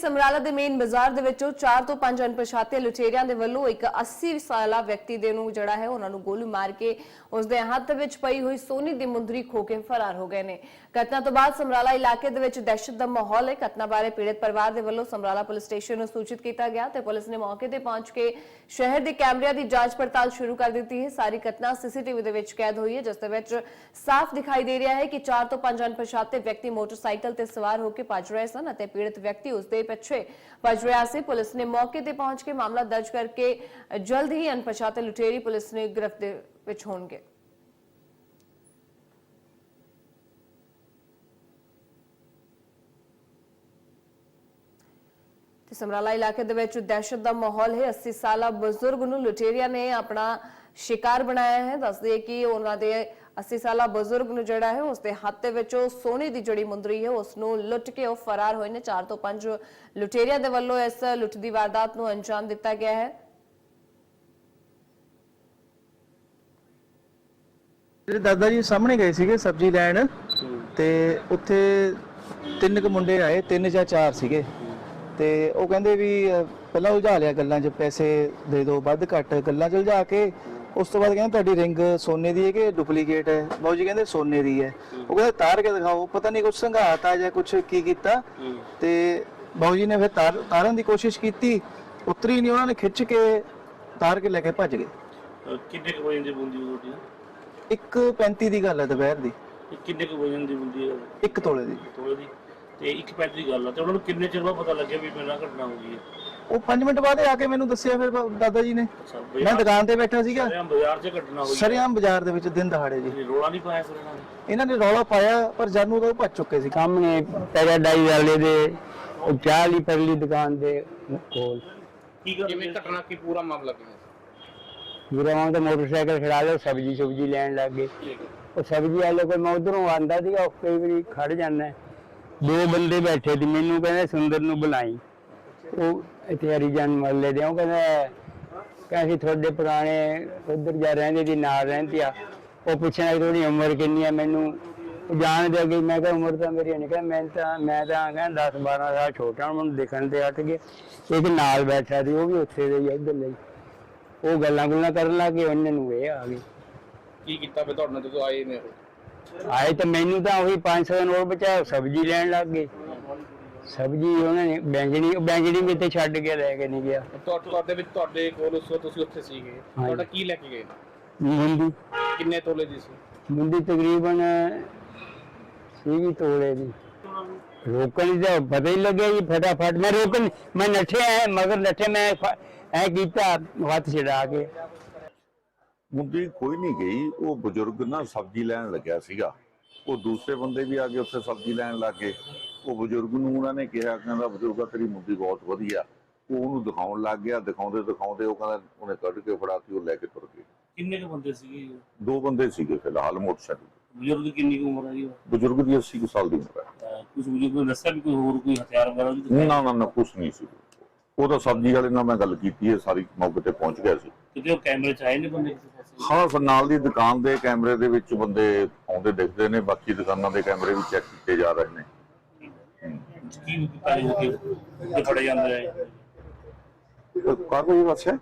ਸਮਰਾਲਾ ਦੇ ਮੇਨ ਬਾਜ਼ਾਰ ਦੇ ਵਿੱਚੋਂ 4 ਤੋਂ 5 ਅਣਪਛਾਤੇ ਲੁਟੇਰਿਆਂ ਦੇ ਵੱਲੋਂ ਇੱਕ 80 ਸਾਲਾ ਵਿਅਕਤੀ ਦੇ ਨੂੰ ਜਿਹੜਾ ਹੈ ਉਹਨਾਂ ਨੂੰ ਗੋਲੀ ਮਾਰ ਕੇ ਉਸ ਦੇ ਹੱਥ ਵਿੱਚ ਪਈ ਹੋਈ ਸੋਨੇ ਦੀ ਮੁੰਦਰੀ ਖੋ ਕੇ ਫਰਾਰ ਹੋ ਗਏ ਨੇ। ਘਟਨਾ ਤੋਂ ਬਾਅਦ ਸਮਰਾਲਾ ਇਲਾਕੇ ਦੇ ਵਿੱਚ ਦਹਿਸ਼ਤ ਦਾ ਮਾਹੌਲ ਹੈ। ਘਟਨਾ ਬਾਰੇ ਪੀੜਤ ਪਰਿਵਾਰ ਦੇ ਵੱਲੋਂ ਸਮਰਾਲਾ ਪੁਲਿਸ ਸਟੇਸ਼ਨ ਨੂੰ ਸੂਚਿਤ ਕੀਤਾ ਗਿਆ ਤੇ ਪੁਲਿਸ ਨੇ ਮੌਕੇ ਤੇ ਪਹੁੰਚ ਕੇ ਸ਼ਹਿਰ ਦੇ ਕੈਮਰਿਆਂ ਦੀ ਜਾਂਚ ਪੜਤਾਲ ਸ਼ੁਰੂ ਕਰ ਦਿੱਤੀ ਹੈ। ਸਾਰੀ ਘਟਨਾ ਸੀਸੀਟੀਵੀ ਦੇ ਵਿੱਚ ਕੈਦ ਹੋਈ ਹੈ, ਜਿਸ ਦੇ ਵਿੱਚ ਸਾਫ਼ ਦਿਖਾਈ ਦੇ ਰਿਹਾ ਹੈ ਕਿ 4 ਤੋਂ 5 ਅਣਪਛਾਤੇ ਵਿਅਕਤੀ ਮੋਟਰਸਾਈਕਲ ਤੇ ਸਵਾਰ ਹੋ ਕੇ ਭੱਜ ਰਹੇ ਸਨ ਅਤੇ ਪੀੜਤ ਵਿਅਕਤੀ ਉਸ ਦੇ ਪਿੱਛੇ ਭੱਜ ਰਿਹਾ ਸੀ। ਪੁਲਿਸ ਨੇ ਮੌਕੇ ਤੇ ਪਹੁੰਚ ਕੇ ਮਾਮਲਾ ਦਰਜ ਕਰਕੇ ਜਲਦ ਹੀ ਅਣਪਛਾਤੇ ਲੁਟੇਰੀ ਪੁਲਿਸ ਨੇ ਗ੍ਰਿਫਤ ਵਿੱਚ ਹੋਣਗੇ। ਤੇ ਸਮਰਾਲਾ ਇਲਾਕੇ ਦੇ ਵਿੱਚ ਦਹਿਸ਼ਤ ਦਾ ਮਾਹੌਲ ਹੈ। 80 ਸਾਲਾ ਬਜ਼ੁਰਗ ਨੂੰ ਲੁਟੇਰੀਆਂ ਨੇ ਆਪਣਾ ਸ਼ਿਕਾਰ ਬਣਾਇਆ ਹੈ। ਦੱਸਦੇ ਕਿ ਉਹਨਾਂ ਦੇ 80 ਸਾਲਾ ਬਜ਼ੁਰਗ ਨੂੰ ਜਿਹੜਾ ਹੈ ਉਸ ਦੇ ਹੱਥ ਦੇ ਵਿੱਚੋਂ ਸੋਨੇ ਦੀ ਜੜੀ ਮੁੰਦਰੀ ਹੈ, ਉਸ ਨੂੰ ਲੁੱਟ ਕੇ ਉਹ ਫਰਾਰ ਹੋਏ ਨੇ। 4 ਤੋਂ 5 ਲੁਟੇਰੀਆਂ ਦੇ ਵੱਲੋਂ ਇਸ ਲੁੱਟ ਦੀ ਵਾਰਦਾਤ ਨੂੰ ਅੰਜਾਮ ਦਿੱਤਾ ਗਿਆ ਹੈ। ਮੇਰੇ ਦਾਦਾ ਜੀ ਸਾਹਮਣੇ ਗਏ ਸੀਗੇ ਸਬਜ਼ੀ ਲੈਣ ਤੇ ਉੱਥੇ ਤਿੰਨ ਕੁ ਮੁੰਡੇ ਆਏ, ਤਿੰਨ ਜਾਂ ਚਾਰ ਸੀਗੇ। ਤੇ ਉਹ ਕਹਿੰਦੇ ਵੀ ਅਹ, ਪਹਿਲਾਂ ਉਲਝਾ ਲਿਆ ਗੱਲਾਂ 'ਚ ਪੈਸੇ ਦੇ ਦਿਓ ਵੱਧ ਘੱਟ ਗੱਲਾਂ 'ਚ ਉਲਝਾ ਕੇ ਉਸ ਤੋਂ ਬਾਅਦ ਕਹਿੰਦੇ ਤੁਹਾਡੀ ਰਿੰਗ ਸੋਨੇ ਦੀ ਹੈ ਕਿ ਡੁਪਲੀਕੇਟ ਹੈ? ਬਾਊ ਜੀ ਕਹਿੰਦੇ ਸੋਨੇ ਦੀ ਹੈ। ਉਹ ਕਹਿੰਦੇ ਤਾਰ ਕੇ ਦਿਖਾਓ ਪਤਾ ਨਹੀਂ ਕੁਝ ਸੰਘਾਤਾ ਜਾਂ ਕੁਝ ਕੀ ਕੀਤਾ। ਤੇ ਬਾਊ ਜੀ ਨੇ ਫਿਰ ਤਾਰ ਤਾਰਨ ਦੀ ਕੋਸ਼ਿਸ਼ ਕੀਤੀ ਉਤਰੀ ਨਹੀਂ ਉਹਨਾਂ ਨੇ ਖਿੱਚ ਕੇ ਤਾਰ ਕੇ ਲੈ ਕੇ ਭੱਜ ਗਏ। ਅਹ ਕਿੰਨੇ ਕੁ ਵਜਨ ਦੀ ਬੁੰਦੀ ਰੋਟੀ ਇੱਕ 35 ਦੀ ਗੱਲ ਹੈ ਦੁਪਹਿਰ ਦੀ। ਇਹ ਕਿੰਨੇ ਕੁ ਵਜਨ ਦੀ ਬੁੰਦੀ ਹੈ? ਇੱਕ ਤੋਲੇ ਦੀ। ਥੋੜੇ ਦੀ। ਤੇ ਇੱਕ ਪੈਂਟ ਦੀ ਗੱਲ ਆ ਤੇ ਉਹਨਾਂ ਨੂੰ ਕਿੰਨੇ ਚਿਰ ਬਾਅਦ ਪਤਾ ਲੱਗਿਆ ਵੀ ਮੇਰੇ ਨਾਲ ਘਟਨਾ ਹੋ ਗਈ ਹੈ? ਉਹ 5 ਮਿੰਟ ਬਾਅਦ ਆ ਕੇ ਮੈਨੂੰ ਦੱਸਿਆ ਫਿਰ ਬ- ਦਾਦਾ ਜੀ ਨੇ। ਅੱਛਾ ਮੈਂ ਬਾਜ਼ਾਰ ਦੁਕਾਨ ਤੇ ਬੈਠਾ ਸੀਗਾ। ਬਾਜ਼ਾਰ 'ਚ ਘਟਨਾ ਹੋਈ ਸਰਿਆਮ ਬਾਜ਼ਾਰ ਦੇ ਵਿੱਚ ਦਿਨ ਦਹਾੜੇ ਜੀ। ਰੋਲਾ ਨਹੀਂ ਪਾਇਆ ਫਿਰ ਇਹਨਾਂ ਨੇ? ਇਹਨਾਂ ਨੇ ਰੌਲਾ ਪਾਇਆ ਪਰ ਜਾਨੂ ਤਾਂ ਉਹ ਭੱਜ ਚੁੱਕੇ ਸੀ। ਸਾਹਮਣੇ ਪੈਰਾਡਾਈਜ਼ ਵਾਲੇ ਦੇ ਉਹ ਚਾਹ ਲਈ ਪਰਲੀ ਦੁਕਾਨ ਦੇ ਕੋਲ। ਕੀ ਗੱਲ ਕਿਵੇਂ ਘਟਨਾ ਕੀ ਪੂਰਾ ਮਾਮਲਾ ਕਿਵੇਂ? ਗੁਰਾਂ ਦਾ ਮੋਟਰਸਾਈਕਲ ਖੜਾ ਲਿਆ ਸਬਜ਼ੀ ਸੁਬਜੀ ਲੈਣ ਲੱਗ ਗਏ। ਉਹ ਸਬਜ਼ੀ ਵਾਲੇ ਕੋਲ ਮੈਂ ਉਧਰੋਂ ਆਂਦਾ ਸੀਗਾ ਉਹ ਕਈ ਵਾਰੀ ਖੜ ਜਾਂਦਾ। ਦੋ ਬੰਦੇ ਬੈਠੇ ਸੀ ਮੈਨੂੰ ਕਹਿੰਦੇ ਸੁੰਦਰ ਨੂੰ ਬੁਲਾਈ। ਉਹ ਇੱਥੇ ਹਰੀਜਨ ਮਹੱਲੇ ਦੇ ਉਹ ਕਹਿੰਦਾ ਕਹਿੰਦੇ ਤੁਹਾਡੇ ਪੁਰਾਣੇ ਉਧਰ ਜਾ ਰਹਿੰਦੇ ਦੀ ਨਾਲ ਰਹਿੰਦੀ ਆ। ਉਹ ਪੁੱਛਣਾ ਤੁਹਾਡੀ ਉਮਰ ਕਿੰਨੀ ਆ? ਮੈਨੂੰ ਉਹ ਜਾਣਦੇ ਅੱਗੇ ਮੈਂ ਕਿਹਾ ਉਮਰ ਤਾਂ ਮੇਰੀ ਨਹੀਂ ਕਹਿੰਦਾ ਮੈਂ ਤਾਂ ਮੈਂ ਤਾਂ ਕਹਿੰਦਾ 10 12 ਸਾਲ ਛੋਟਾ ਹਾਂ, ਮੈਨੂੰ ਦਿਖਣ ਤੇ ਹਟ ਗਏ ਇੱਕ ਨਾਲ ਬੈਠਾ ਸੀ ਉਹ ਵੀ ਉੱਥੇ ਦੇ ਇੱਧਰ ਲਈ। ਉਹ ਗੱਲਾਂ ਗੁੱਲਾਂ ਕਰਨ ਲੱਗੇ ਉਹਨਾਂ ਨੂੰ ਇਹ ਆ ਗਏ ਕੀ ਕੀਤਾ ਫਿਰ ਤੁਹਾਡੇ ਨਾਲ ਜਦੋਂ ਆਏ ਨੇ ਉਹ? ਆਏ ਤਾਂ ਮੈਨੂੰ ਤਾਂ ਉਹੀ 500 ਦਾ ਨੋਟ ਬਚਾ ਸਬਜ਼ੀ ਲੈਣ ਲੱਗ ਗਏ। ਸਬਜ਼ੀ ਉਹਨਾਂ ਨੇ ਬੈਂਗਣੀ ਉਹ ਬੈਂਗਣੀ ਵੀ ਤੇ ਛੱਡ ਕੇ ਲੈ ਕੇ ਨਹੀਂ ਗਿਆ। ਤੁਹਾ- ਤੁਹਾਡੇ ਵਿੱਚ ਤੁਹਾਡੇ ਕੋਲ ਉਸ ਵਕਤ ਤੁਸੀਂ ਉੱਥੇ ਸੀਗੇ। ਤੁਹਾਡਾ ਕੀ ਲੈ ਕੇ ਗਏ? ਮੁੰਡੀ। ਕਿੰਨੇ ਤੋਲੇ ਦੀ ਸੀ? ਮੁੰਡੀ ਤਕਰੀਬਨ ਸੀਗੀ ਤੋਲੇ ਦੀ। ਰੋਕਣ ਦੀ ਤਾਂ ਪਤਾ ਹੀ ਲੱਗਿਆ ਜੀ ਫਟਾਫਟ। ਮੈਂ ਰੋਕਣ ਮੈਂ ਨੱਠਿਆ ਮਗਰ ਨੱਠੇ ਮੈਂ ਫ- ਐ ਕੀਤਾ ਹੱਥ ਛਡਾ ਕੇ। ਮੁੰਡੀ ਕੋਈ ਨਹੀਂ ਗਈ ਉਹ ਬਜ਼ੁਰਗ ਨਾ ਸਬਜ਼ੀ ਲੈਣ ਲੱਗਿਆ ਸੀਗਾ। ਉਹ ਦੂਸਰੇ ਬੰਦੇ ਵੀ ਆ ਕੇ ਉੱਥੇ ਸਬਜ਼ੀ ਲੈਣ ਲੱਗੇ ਉਹ ਬਜ਼ੁਰਗ ਨੂੰ ਉਹਨਾਂ ਨੇ ਕਿਹਾ ਕਹਿੰਦਾ ਬਜ਼ੁਰਗਾ ਤੇਰੀ ਮੁੰਡੀ ਬਹੁਤ ਵਧੀਆ। ਉਹ ਉਹਨੂੰ ਦਿਖਾਉਣ ਲੱਗ ਗਿਆ ਦਿਖਾਉਂਦੇ ਦਿਖਾਉਂਦੇ ਉਹ ਕਹਿੰਦਾ ਉਹਨੇ ਕੱਢ ਕੇ ਫੜਾਤੀ ਉਹ ਲੈ ਕੇ ਤੁਰ ਗਏ। ਕਿੰਨੇ ਕੁ ਬੰਦੇ ਸੀਗੇ ਦੋ ਬੰਦੇ ਸੀਗੇ ਫਿਲਹਾਲ ਮੋਟਰਸਾਈਕਲ ਤੇ। ਬਜ਼ੁਰਗ ਕਿੰਨੀ ਕੁ ਉਮਰ ਹੈ ਜੀ ਬਜ਼ੁਰਗ ਦੀ 80 ਕੁ ਸਾਲ ਦੀ ਉਮਰ ਹੈ ਅਹ ਬਜ਼ੁਰਗ ਨੇ ਦੱਸਿਆ ਵੀ ਕੋਈ ਹੋਰ ਕੋਈ ਹਥਿਆਰ ਵਗੈਰਾ ਵੀ ਦਿਖਾਇਆ? ਨਾ ਨਾ ਨਾ ਕੁਛ ਨਹੀਂ ਸੀ। ਉਹ ਤਾਂ ਸਬਜ਼ੀ ਵਾਲੇ ਨਾਲ ਮੈਂ ਗੱਲ ਕੀਤੀ ਹੈ ਸਾਰੀ ਮੌਕੇ ਤੇ ਪਹੁੰਚ ਗਿਆ ਸੀ। ਕਿਤੇ ਉਹ ਕੈਮਰੇ 'ਚ ਆਏ ਨੇ ਬੰਦੇ ਕਿਸੇ ਹਾਂ ਫਿਰ ਨਾਲ ਦੀ ਦੁਕਾਨ ਦੇ ਕੈਮਰੇ ਦੇ ਵਿੱਚ ਬੰਦੇ ਆਉਂਦੇ ਦਿਖਦੇ ਨੇ ਬਾਕੀ ਦੁਕਾਨਾਂ ਦੇ ਕੈਮਰੇ ਵੀ ਚੈੱਕ ਕੀਤੇ ਜਾ ਰਹੇ ਨੇ। ਕੀ ਕੀਤਾ ਜੋ ਕਿ ਫੜੇ ਜਾਂਦੇ ਰਹੇ ਕਾਰਵਾਈ ਵਾਸਤੇ